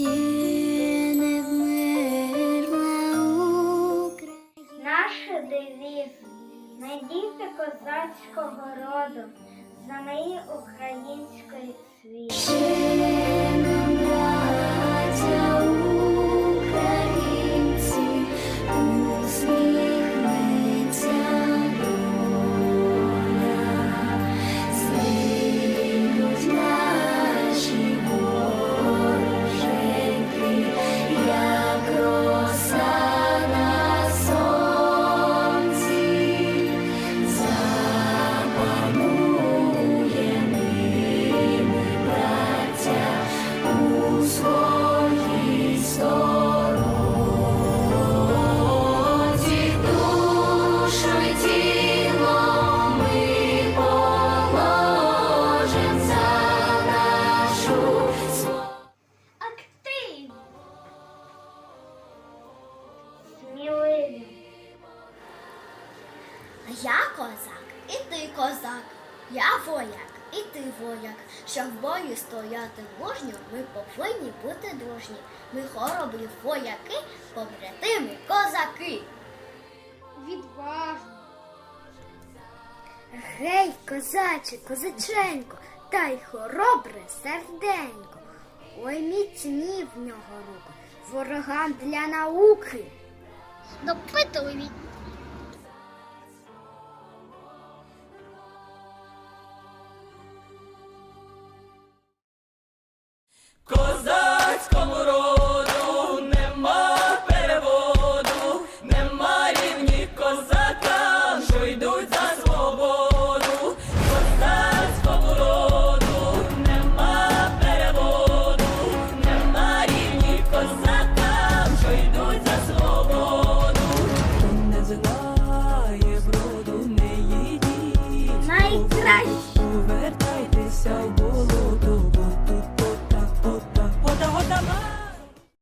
Наш девіз не козацького роду, за неї української світ. Я козак, і ти козак, я вояк, і ти вояк. Щоб в бою стояти мужньо, ми повинні бути дружні. Ми хоробрі вояки, побратими козаки. Відважно. Гей, козаче, козаченько, та й хоробре серденько. Ой, міцні в нього руки, ворогам для науки. Допитливі. Vai!